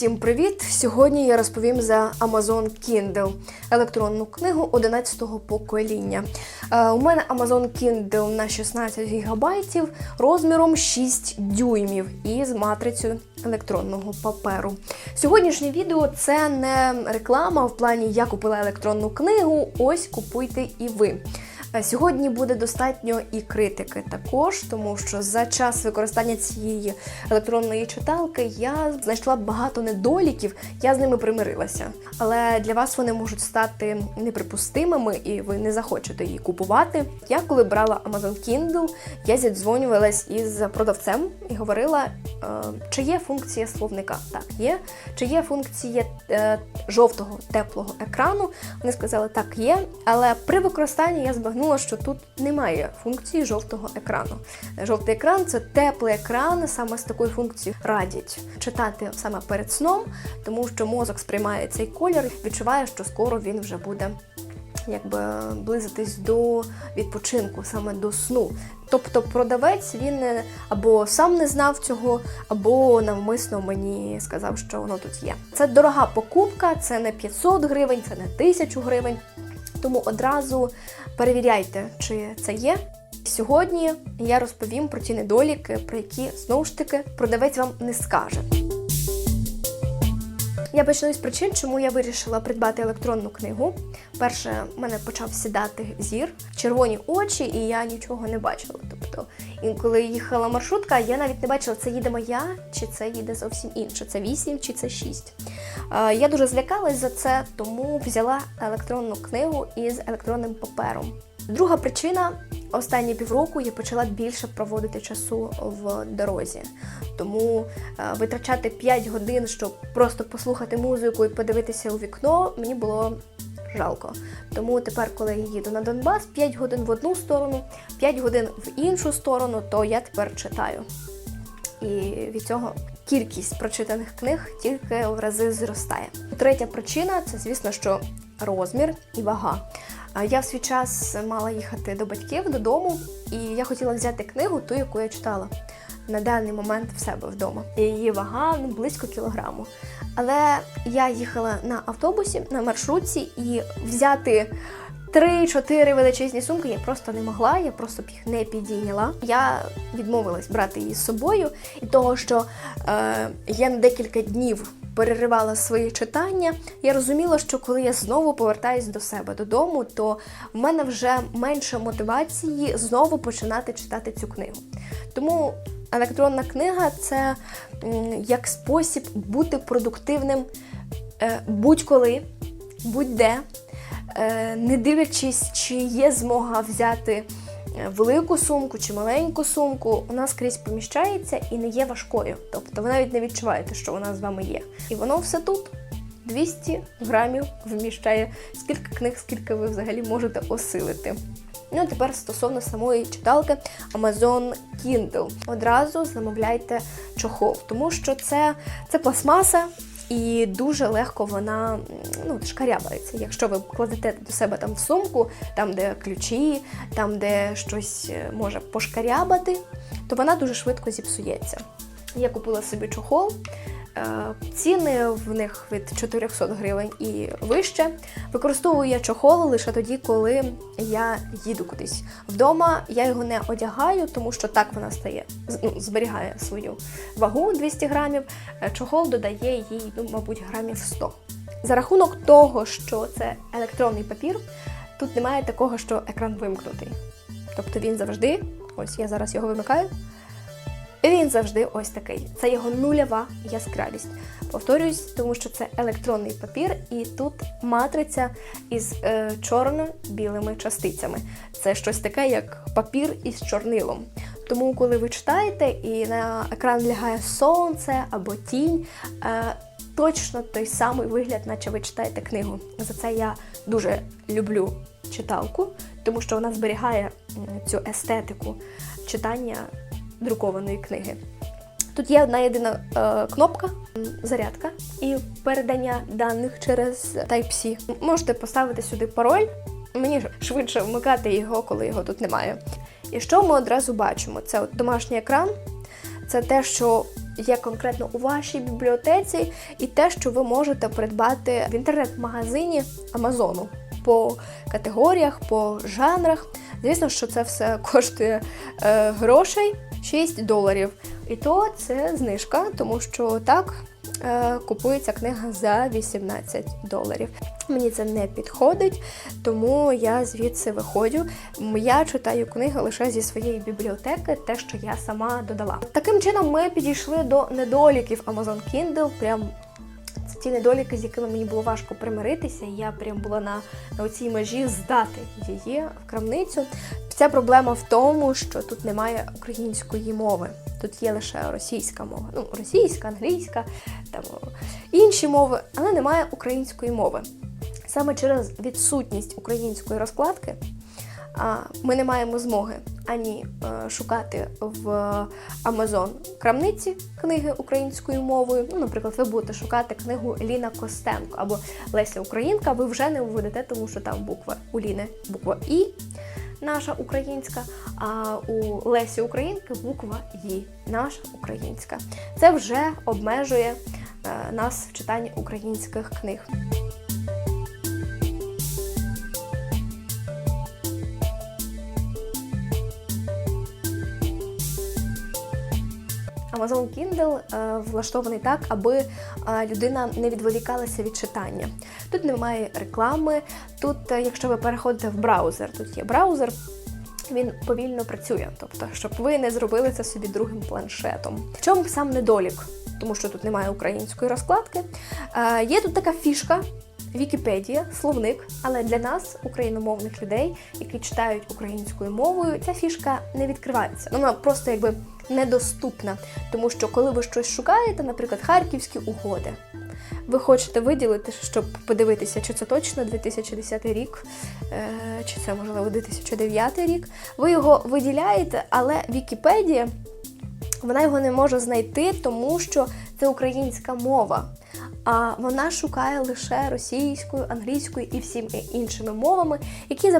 Усім привіт! Сьогодні я розповім за Amazon Kindle, електронну книгу 11-го покоління. Е, у мене Amazon Kindle на 16 ГБ розміром 6 дюймів і з матрицею електронного паперу. Сьогоднішнє відео це не реклама в плані я купила електронну книгу. Ось купуйте і ви. Е, Сьогодні буде достатньо і критики також, тому що за час використання цієї електронної читалки я знайшла багато недоліків, я з ними примирилася. Але для вас вони можуть стати неприпустимими, і ви не захочете її купувати. Я коли брала Amazon Kindle, я зідзвонювалась із продавцем і говорила, е, чи є функція словника. Так, є. Чи є функція е, жовтого теплого екрану? Вони сказали, так, є. Але при використанні я збагнула, що тут немає функції жовтого екрану. Жовтий екран це теплий екран, саме з такою функцією радять читати саме перед сном, тому що мозок сприймає цей колір, відчуває, що скоро він вже буде. Якби близитись до відпочинку, саме до сну. Тобто продавець він е, або сам не знав цього, або навмисно мені сказав, що воно тут є. Це дорога покупка, це не 500 гривень, це не 1000 гривень. Тому одразу перевіряйте, чи це є. Сьогодні я розповім про ті недоліки, про які знову ж таки продавець вам не скаже. Я почну з причин, чому я вирішила придбати електронну книгу. Перше, в мене почав сідати зір, червоні очі, і я нічого не бачила. Тобто, інколи їхала маршрутка, я навіть не бачила, це їде моя, чи це їде зовсім інше. Це 8 чи це 6. Е, Я дуже злякалась за це, тому взяла електронну книгу із електронним папером. Друга причина останні півроку я почала більше проводити часу в дорозі. Тому е, витрачати 5 годин, щоб просто послухати музику і подивитися у вікно, мені було жалко. Тому тепер, коли я їду на Донбас, 5 годин в одну сторону, 5 годин в іншу сторону, то я тепер читаю. І від цього кількість прочитаних книг тільки в рази зростає. Третя причина це, звісно, що розмір і вага. Я в свій час мала їхати до батьків додому, і я хотіла взяти книгу, ту, яку я читала на даний момент в себе вдома. Її вага ну, близько кілограму. Але я їхала на автобусі на маршрутці і взяти. Три-чотири величезні сумки я просто не могла, я просто б їх не підійняла. Я відмовилась брати її з собою, і того, що е, я на декілька днів переривала свої читання, я розуміла, що коли я знову повертаюсь до себе додому, то в мене вже менше мотивації знову починати читати цю книгу. Тому електронна книга це як спосіб бути продуктивним е, будь-коли, будь-де. Е, не дивлячись, чи є змога взяти е, велику сумку чи маленьку сумку, вона скрізь поміщається і не є важкою. Тобто ви навіть не відчуваєте, що вона з вами є. І воно все тут. 200 грамів вміщає скільки книг, скільки ви взагалі можете осилити. Ну, тепер стосовно самої читалки Amazon Kindle. Одразу замовляйте чохол, тому що це, це пластмаса, і дуже легко вона ну, шкарябається. Якщо ви кладете до себе там в сумку, там, де ключі, там, де щось е, може пошкарябати, то вона дуже швидко зіпсується. Я купила собі чохол. Е, Ціни в них від 400 гривень і вище. Використовую я чохол лише тоді, коли я їду кудись. Вдома я його не одягаю, тому що так вона стає, ну, зберігає свою вагу 200 грамів. Е, Чохол додає їй, ну, мабуть, грамів 100. За рахунок того, що це електронний папір, тут немає такого, що екран вимкнутий. Тобто він завжди, ось я зараз його вимикаю. Він завжди ось такий. Це його нульова яскравість. Повторюсь, тому що це електронний папір, і тут матриця із е, чорно-білими частицями. Це щось таке, як папір із чорнилом. Тому, коли ви читаєте і на екран лягає сонце або тінь, е, точно той самий вигляд, наче ви читаєте книгу. За це я дуже люблю читалку, тому що вона зберігає цю естетику читання друкованої книги. Тут є одна єдина е, кнопка зарядка і передання даних через Type-C. Можете поставити сюди пароль. Мені швидше вмикати його, коли його тут немає. І що ми одразу бачимо? Це от домашній екран, це те, що є конкретно у вашій бібліотеці, і те, що ви можете придбати в інтернет-магазині Амазону по категоріях, по жанрах. Звісно, що це все коштує е, грошей 6 доларів. І то це знижка, тому що так е, купується книга за 18 доларів. Мені це не підходить, тому я звідси виходжу. Я читаю книги лише зі своєї бібліотеки, те, що я сама додала. Таким чином, ми підійшли до недоліків Amazon Kindle. Прям це ті недоліки, з якими мені було важко примиритися. Я прям була на, на цій межі здати її в крамницю. Ця проблема в тому, що тут немає української мови. Тут є лише російська мова. Ну, російська, англійська, там інші мови, але немає української мови. Саме через відсутність української розкладки ми не маємо змоги ані е, шукати в Amazon крамниці книги українською мовою. Ну, наприклад, ви будете шукати книгу Ліна Костенко або Леся Українка, ви вже не введете, тому що там буква у Ліни буква І, наша українська, а у Лесі Українки буква Ї, наша українська. Це вже обмежує е, нас в читанні українських книг. Amazon Kindle е, влаштований так, аби е, людина не відволікалася від читання. Тут немає реклами. Тут, е, якщо ви переходите в браузер, тут є браузер. Він повільно працює, тобто, щоб ви не зробили це собі другим планшетом. В чому сам недолік? Тому що тут немає української розкладки. Е, є тут така фішка. Вікіпедія, словник, але для нас, україномовних людей, які читають українською мовою, ця фішка не відкривається. Вона просто якби недоступна. Тому що коли ви щось шукаєте, наприклад, харківські угоди, ви хочете виділити, щоб подивитися, чи це точно 2010 рік, е, чи це можливо 2009 рік. Ви його виділяєте, але Вікіпедія вона його не може знайти, тому що це українська мова. А вона шукає лише російською, англійською і всіми іншими мовами, які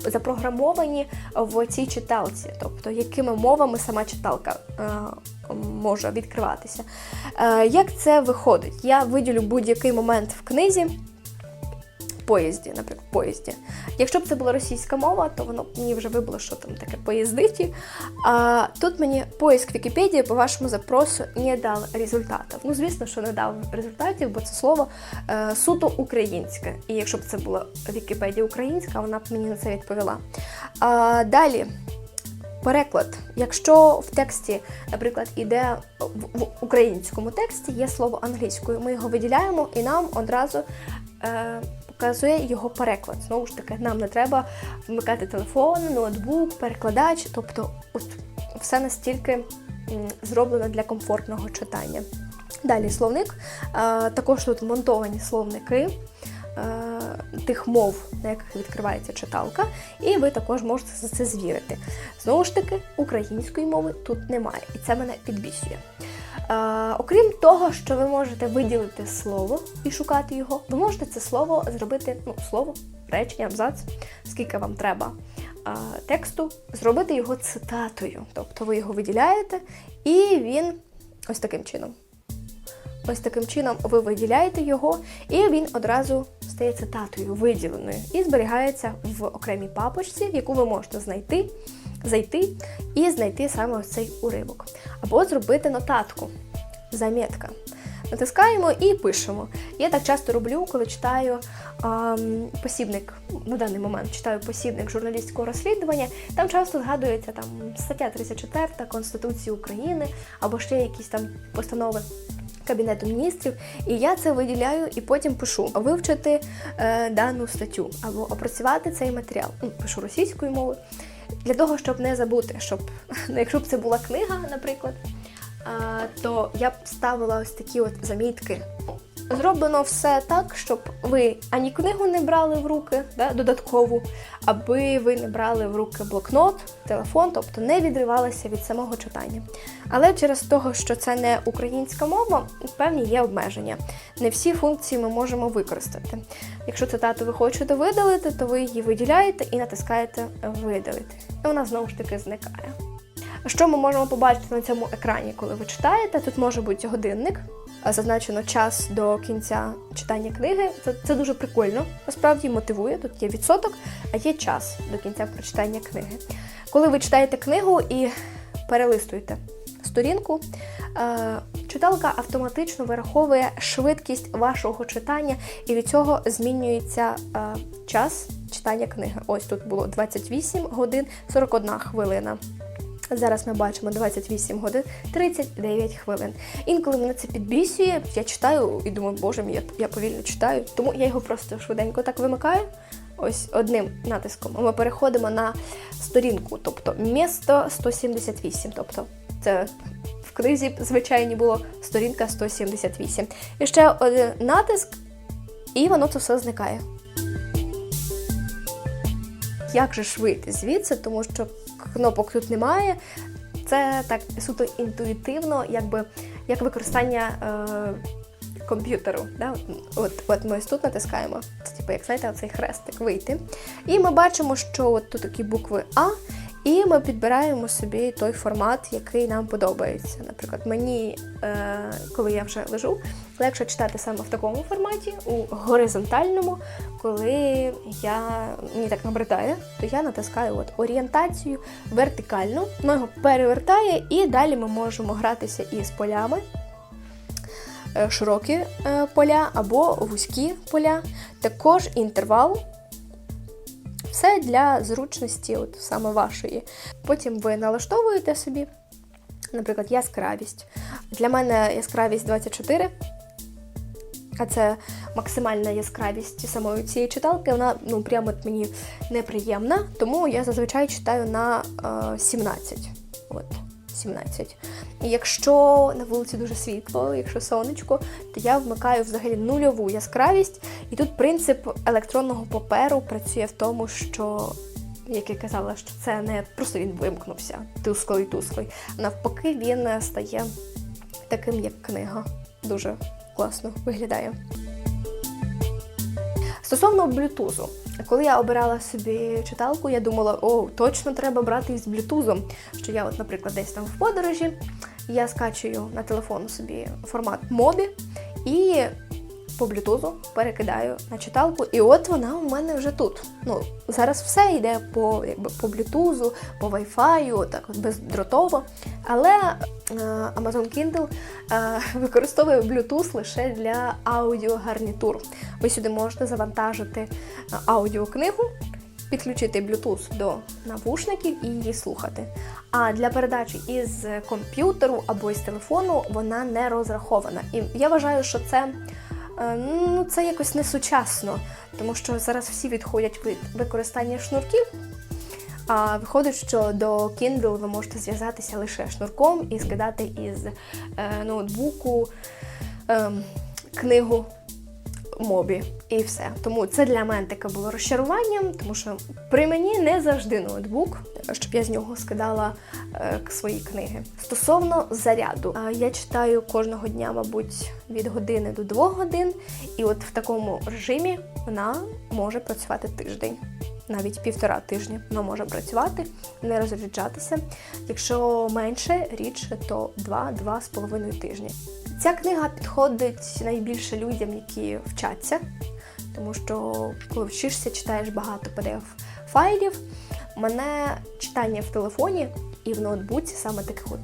запрограмовані в цій читалці, тобто якими мовами сама читалка е, може відкриватися. Е, як це виходить? Я виділю будь-який момент в книзі. Поїзді, наприклад, поїзді. Якщо б це була російська мова, то воно мені вже вибуло, що там таке поїздиті. А тут мені поиск Вікіпедії по вашому запросу не дав результатів. Ну, звісно, що не дав результатів, бо це слово е, суто українське. І якщо б це була Вікіпедія українська, вона б мені на це відповіла. А, далі. Переклад. Якщо в тексті, наприклад, іде в українському тексті є слово англійською, ми його виділяємо і нам одразу е, показує його переклад. Знову ж таки, нам не треба вмикати телефон, ноутбук, перекладач, тобто от все настільки зроблено для комфортного читання. Далі словник. Також тут монтовані словники. е, Тих мов, на яких відкривається читалка, і ви також можете за це звірити. Знову ж таки, української мови тут немає, і це мене підбісює. Е, окрім того, що ви можете виділити слово і шукати його, ви можете це слово зробити, ну, слово, речення, абзац, скільки вам треба е, тексту, зробити його цитатою. Тобто ви його виділяєте, і він ось таким чином. Ось таким чином ви виділяєте його, і він одразу стає цитатою, виділеною, і зберігається в окремій папочці, в яку ви можете знайти, зайти і знайти саме цей уривок. Або зробити нотатку, замітка. Натискаємо і пишемо. Я так часто роблю, коли читаю ем, посібник, на даний момент читаю посібник журналістського розслідування. Там часто згадується там стаття 34 Конституції України або ще якісь там постанови Кабінету міністрів, і я це виділяю і потім пишу вивчити е, дану статтю або опрацювати цей матеріал. Ну, пишу російською мовою для того, щоб не забути, щоб ну, якщо б це була книга, наприклад, а, то я б ставила ось такі от замітки. Зроблено все так, щоб ви ані книгу не брали в руки, да, додаткову, аби ви не брали в руки блокнот, телефон, тобто не відривалися від самого читання. Але через того, що це не українська мова, певні є обмеження. Не всі функції ми можемо використати. Якщо цитату ви хочете видалити, то ви її виділяєте і натискаєте видалити. І вона знову ж таки зникає. Що ми можемо побачити на цьому екрані, коли ви читаєте? Тут може бути годинник, а зазначено час до кінця читання книги. Це, це дуже прикольно, насправді мотивує. Тут є відсоток, а є час до кінця прочитання книги. Коли ви читаєте книгу і перелистуєте сторінку, е, читалка автоматично вираховує швидкість вашого читання, і від цього змінюється е, час читання книги. Ось тут було 28 годин 41 хвилина. Зараз ми бачимо 28 годин 39 хвилин. Інколи мене це підбісює, я читаю і думаю, боже мій, я, я повільно читаю, тому я його просто швиденько так вимикаю. Ось одним натиском. Ми переходимо на сторінку, тобто місто 178. Тобто це в книзі звичайні було сторінка 178. І ще один натиск, і воно це все зникає. Як же ж вийти звідси, тому що кнопок тут немає. Це так суто інтуїтивно, якби як використання е, комп'ютеру. Да? От, от ми ось тут натискаємо. Це типу, як знаєте, оцей хрестик вийти. І ми бачимо, що от тут такі букви А, і ми підбираємо собі той формат, який нам подобається. Наприклад, мені, е, коли я вже лежу, легше читати саме в такому форматі, у горизонтальному, коли я мені так набридає, то я натискаю от орієнтацію вертикальну, воно його перевертає, і далі ми можемо гратися із полями. е, Широкі е, поля або вузькі поля, також інтервал. Все для зручності, от саме вашої. Потім ви налаштовуєте собі, наприклад, яскравість. Для мене яскравість 24, а це максимальна яскравість самої цієї читалки. Вона ну, прямо от мені неприємна, тому я зазвичай читаю на е, 17. От, 17. І якщо на вулиці дуже світло, якщо сонечко, то я вмикаю взагалі нульову яскравість. І тут принцип електронного паперу працює в тому, що, як я казала, що це не просто він вимкнувся, тусклий тусклий. а Навпаки, він стає таким, як книга. Дуже класно виглядає. Стосовно блютузу, коли я обирала собі читалку, я думала, о, точно треба брати із блютузом. Що я, от, наприклад, десь там в подорожі, я скачую на телефон собі формат мобі і по блютузу перекидаю на читалку, і от вона у мене вже тут. Ну, зараз все йде по якби, по блютузу, по вайфаю, так от бездротово. Але е, Amazon Kindle е, використовує Bluetooth лише для аудіогарнітур. Ви сюди можете завантажити е, аудіокнигу, підключити Bluetooth до навушників і її слухати. А для передачі із комп'ютеру або із телефону вона не розрахована. І я вважаю, що це. Е, Ну, це якось не сучасно, тому що зараз всі відходять від використання шнурків. А виходить, що до Kindle ви можете зв'язатися лише шнурком і скидати із е, ноутбуку е, книгу мобі. І все. Тому це для мене таке було розчаруванням, тому що при мені не завжди ноутбук, щоб я з нього скидала е, свої книги. Стосовно заряду, е, я читаю кожного дня, мабуть, від години до двох годин, і от в такому режимі вона може працювати тиждень. Навіть півтора тижня вона може працювати, не розряджатися. Якщо менше рідше, то 2-2,5 тижні. Ця книга підходить найбільше людям, які вчаться, тому що коли вчишся, читаєш багато PDF-файлів. Мене читання в телефоні і в ноутбуці саме таких от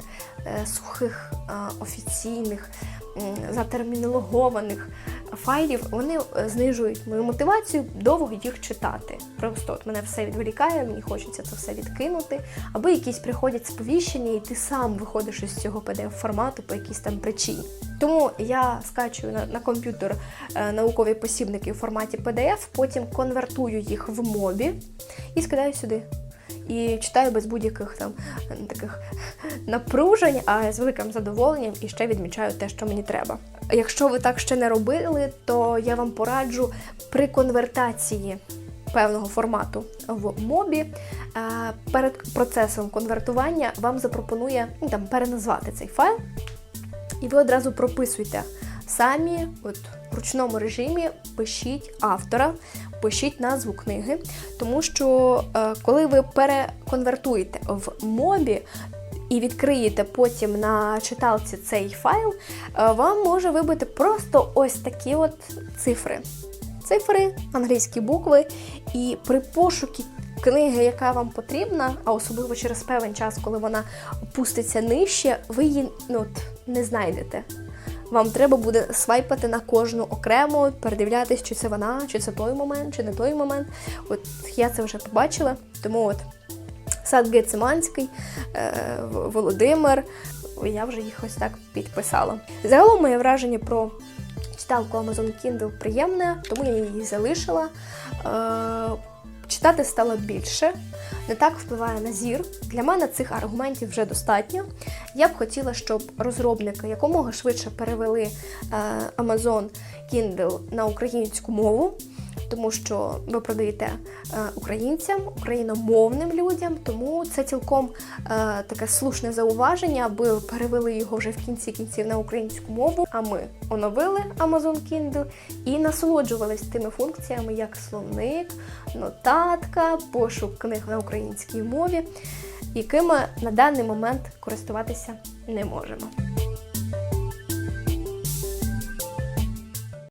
е, сухих, е, офіційних, м, затермінологованих файлів, вони е, знижують мою мотивацію довго їх читати. Просто от мене все відволікає, мені хочеться це все відкинути, або якісь приходять сповіщення, і ти сам виходиш із цього PDF-формату по якійсь там причині. Тому я скачую на, на комп'ютер е, наукові посібники в форматі PDF, потім конвертую їх в мобі і скидаю сюди. І читаю без будь-яких там е, таких напружень, а з великим задоволенням і ще відмічаю те, що мені треба. Якщо ви так ще не робили, то я вам пораджу при конвертації певного формату в мобі. Е, перед процесом конвертування вам запропонує ну, там переназвати цей файл, і ви одразу прописуйте самі, от в ручному режимі пишіть автора, пишіть назву книги, тому що е, коли ви переконвертуєте в мобі, і відкриєте потім на читалці цей файл, е, вам може вибити просто ось такі от цифри. Цифри, англійські букви, і при пошукі книги, яка вам потрібна, а особливо через певен час, коли вона опуститься нижче, ви її ну, не знайдете. Вам треба буде свайпати на кожну окремо, передивлятись, чи це вона, чи це той момент, чи не той момент. От я це вже побачила. Тому от сад Гециманський, е, Володимир. Я вже їх ось так підписала. Загалом моє враження про читалку Amazon Kindle приємне, тому я її залишила. Е, читати стало більше, не так впливає на зір. Для мене цих аргументів вже достатньо. Я б хотіла, щоб розробники якомога швидше перевели е, Amazon Kindle на українську мову. Тому що ви продаєте е, українцям, україномовним людям, тому це цілком е, таке слушне зауваження, аби перевели його вже в кінці кінців на українську мову. А ми оновили Amazon Kindle і насолоджувались тими функціями, як словник, нотатка, пошук книг на українській мові, якими на даний момент користуватися не можемо.